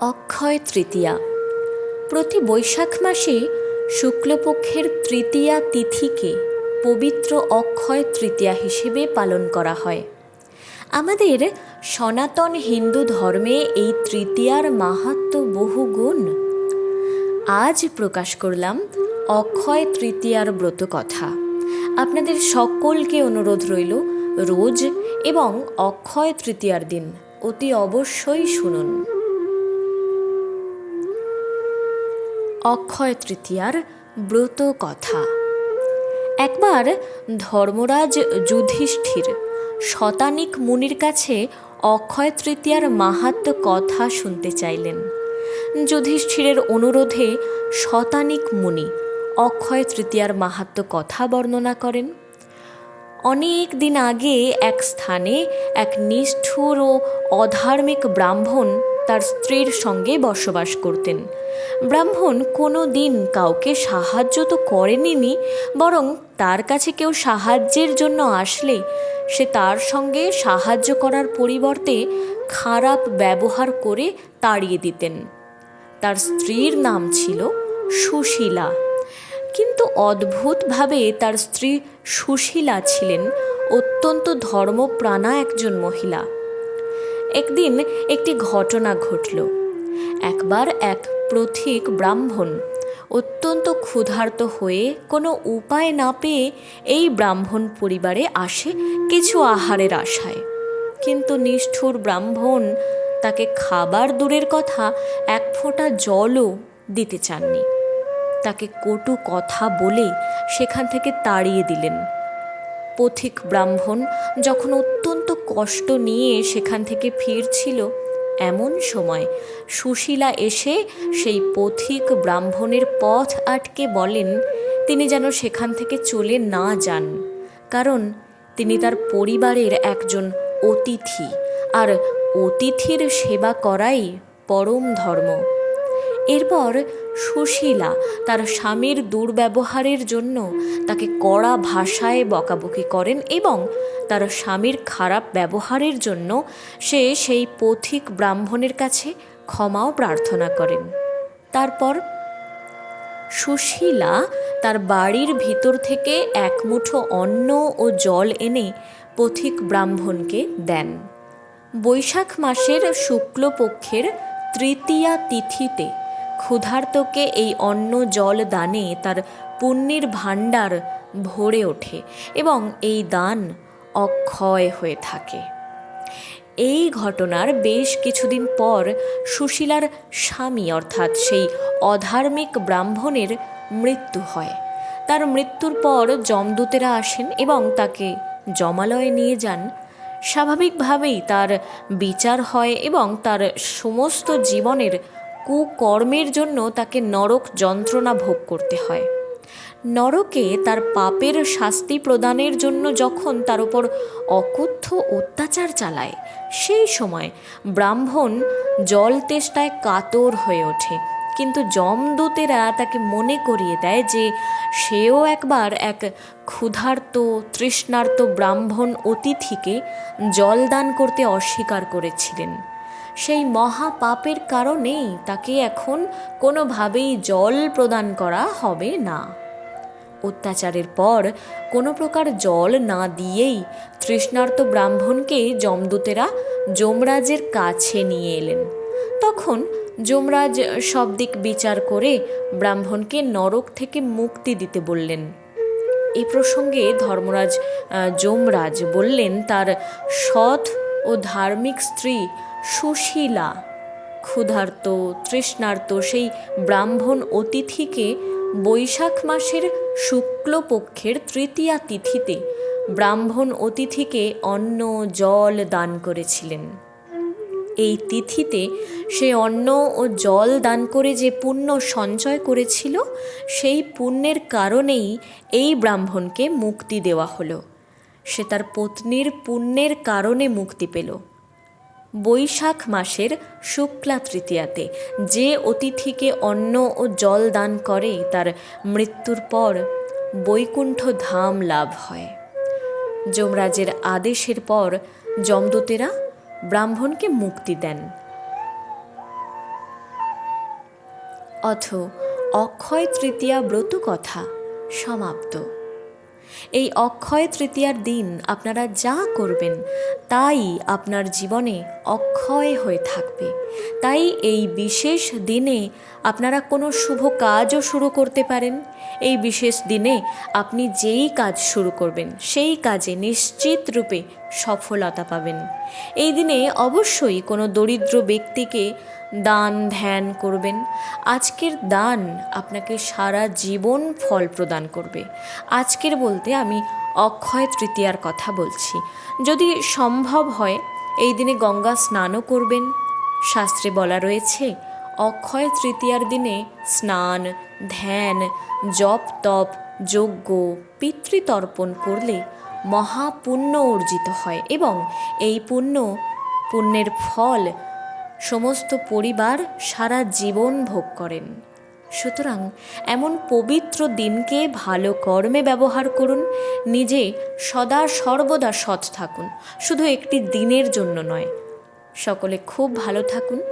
অক্ষয় তৃতীয়া। প্রতি বৈশাখ মাসে শুক্লপক্ষের তৃতীয়া তিথিকে পবিত্র অক্ষয় তৃতীয়া হিসেবে পালন করা হয়। আমাদের সনাতন হিন্দু ধর্মে এই তৃতীয়ার মাহাত্ম বহু গুণ আজ প্রকাশ করলাম অক্ষয় তৃতীয়ার ব্রত কথা আপনাদের সকলকে অনুরোধ রইল রোজ এবং অক্ষয় তৃতীয়ার দিন অতি অবশ্যই শুনুন। অক্ষয় তৃতীয়ার ব্রত কথা। একবার ধর্মরাজ যুধিষ্ঠির শতানিক মুনির কাছে অক্ষয় তৃতীয়ার মাহাত্ম কথা শুনতে চাইলেন। যুধিষ্ঠিরের অনুরোধে শতানিক মুনি অক্ষয় তৃতীয়ার মাহাত্ম কথা বর্ণনা করেন। অনেক দিন আগে এক স্থানে এক নিষ্ঠুর ও অধার্মিক ব্রাহ্মণ তার স্ত্রীর সঙ্গে বসবাস করতেন। ব্রাহ্মণ কোনো দিন কাউকে সাহায্য তো করেনি বরং তার কাছে কেউ সাহায্যের জন্য আসলে সে তার সঙ্গে সাহায্য করার পরিবর্তে খারাপ ব্যবহার করে তাড়িয়ে দিতেন। তার স্ত্রীর নাম ছিল সুশীলা। কিন্তু অদ্ভুতভাবে তার স্ত্রী সুশীলা ছিলেন, অত্যন্ত ধর্মপ্রাণা একজন মহিলা। একদিন একটি ঘটনা ঘটল। একবার এক প্রথিক ব্রাহ্মণ অত্যন্ত ক্ষুধার্ত হয়ে কোনো উপায় না পেয়ে এই ব্রাহ্মণ পরিবারে আসে কিছু আহারের আশায়। কিন্তু নিষ্ঠুর ব্রাহ্মণ তাকে খাবার দূরের কথা এক ফোঁটা জলও দিতে চাননি। তাকে কটু কথা বলে সেখান থেকে তাড়িয়ে দিলেন। পথিক ব্রাহ্মণ যখন অত্যন্ত কষ্ট নিয়ে সেখান থেকে ফিরছিল, এমন সময় সুশীলা এসে সেই পথিক ব্রাহ্মণের পথ আটকে বলেন, তিনি যেন সেখান থেকে চলে না যান, কারণ তিনি তার পরিবারের একজন অতিথি, আর অতিথির সেবা করাই পরম ধর্ম। এরপর সুশীলা তার স্বামীর দুর্ব্যবহারের জন্য তাকে কড়া ভাষায় বকাবকি করেন এবং তার স্বামীর খারাপ ব্যবহারের জন্য সে সেই পথিক ব্রাহ্মণের কাছে ক্ষমাও প্রার্থনা করেন। তারপর সুশীলা তার বাড়ির ভিতর থেকে এক মুঠো অন্ন ও জল এনে পথিক ব্রাহ্মণকে দেন। বৈশাখ মাসের শুক্লপক্ষের তৃতীয়া তিথিতে ক্ষুধার্তকে এই অন্ন জল দানে তার পুণ্যের ভাণ্ডার ভরে ওঠে এবং এই দান অক্ষয় হয়ে থাকে। এই ঘটনার বেশ কিছুদিন পর সুশীলার স্বামী, অর্থাৎ সেই অধার্মিক ব্রাহ্মণের মৃত্যু হয়। তার মৃত্যুর পর যমদূতেরা আসেন এবং তাকে জমালয়ে নিয়ে যান। স্বাভাবিকভাবেই তার বিচার হয় এবং তার সমস্ত জীবনের কুকর্মের জন্য তাকে নরক যন্ত্রণা ভোগ করতে হয়। নরকে তার পাপের শাস্তি প্রদানের জন্য যখন তার উপর অকথ্য অত্যাচার চালায়, সেই সময় ব্রাহ্মণ জল তেষ্টায় কাতর হয়ে ওঠে। কিন্তু যমদূতেরা তাকে মনে করিয়ে দেয় যে সেও একবার এক ক্ষুধার্ত, তৃষ্ণার্ত ব্রাহ্মণ অতিথিকে জল দান করতে অস্বীকার করেছিলেন। সেই মহা পাপের কারণেই তাকে এখন কোনোভাবেই জল প্রদান করা হবে না। অত্যাচারের পর কোনো প্রকার জল না দিয়েই তৃষ্ণার্ত ব্রাহ্মণকে যমদূতেরা যমরাজের কাছে নিয়ে এলেন। তখন যমরাজ সব দিক বিচার করে ব্রাহ্মণকে নরক থেকে মুক্তি দিতে বললেন। এই প্রসঙ্গে ধর্মরাজ যমরাজ বললেন, তার সৎ ও ধার্মিক স্ত্রী সুশীলা, ক্ষুধার্ত, তৃষ্ণার্ত সেই ব্রাহ্মণ অতিথিকে বৈশাখ মাসের শুক্লপক্ষের তৃতীয়া তিথিতে ব্রাহ্মণ অতিথিকে অন্ন, জল দান করেছিলেন। এই তিথিতে সে অন্ন ও জল দান করে যে পুণ্য সঞ্চয় করেছিল, সেই পুণ্যের কারণেই এই ব্রাহ্মণকে মুক্তি দেওয়া হলো। সে তার পত্নীর পুণ্যের কারণে মুক্তি পেল। বৈশাখ মাসের শুক্লা তৃতীয়াতে যে অতিথিকে অন্ন ও জল দান করে তার মৃত্যুর পর বৈকুণ্ঠ ধাম লাভ হয়। যমরাজের আদেশের পর যমদূতেরা ব্রাহ্মণকে মুক্তি দেন। অথ অক্ষয় তৃতীয়া ব্রত কথা সমাপ্ত। এই অক্ষয় তৃতীয়ার দিন আপনারা যা করবেন, তাই আপনার জীবনে অক্ষয় হয়ে থাকবে। তাই এই বিশেষ দিনে আপনারা কোনো শুভ কাজও শুরু করতে পারেন। এই বিশেষ দিনে আপনি যেই কাজ শুরু করবেন, সেই কাজে নিশ্চিত রূপে সফলতা পাবেন। এই দিনে অবশ্যই কোনো দরিদ্র ব্যক্তিকে দান ধ্যান করবেন। আজকের দান আপনাকে সারা জীবন ফল প্রদান করবে। আজকের বলতে আমি অক্ষয় তৃতীয়ার কথা বলছি। যদি সম্ভব হয়, এই দিনে গঙ্গা স্নানও করবেন। শাস্ত্রে বলা রয়েছে, অক্ষয় তৃতীয়ার দিনে স্নান, ধ্যান, জপ, তপ, যজ্ঞ, পিতৃতর্পণ করলে মহাপুণ্য অর্জিত হয় এবং এই পুণ্য, পুণ্যের ফল সমস্ত পরিবার সারা জীবন ভোগ করেন। সুতরাং এমন পবিত্র দিনকে ভালো কর্মে ব্যবহার করুন, নিজে সদা সর্বদা সৎ থাকুন, শুধু একটি দিনের জন্য নয়। সকলে খুব ভালো থাকুন।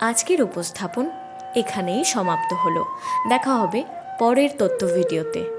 আজকের উপস্থাপন এখানেই সমাপ্ত হলো। দেখা হবে পরের তথ্য ভিডিওতে।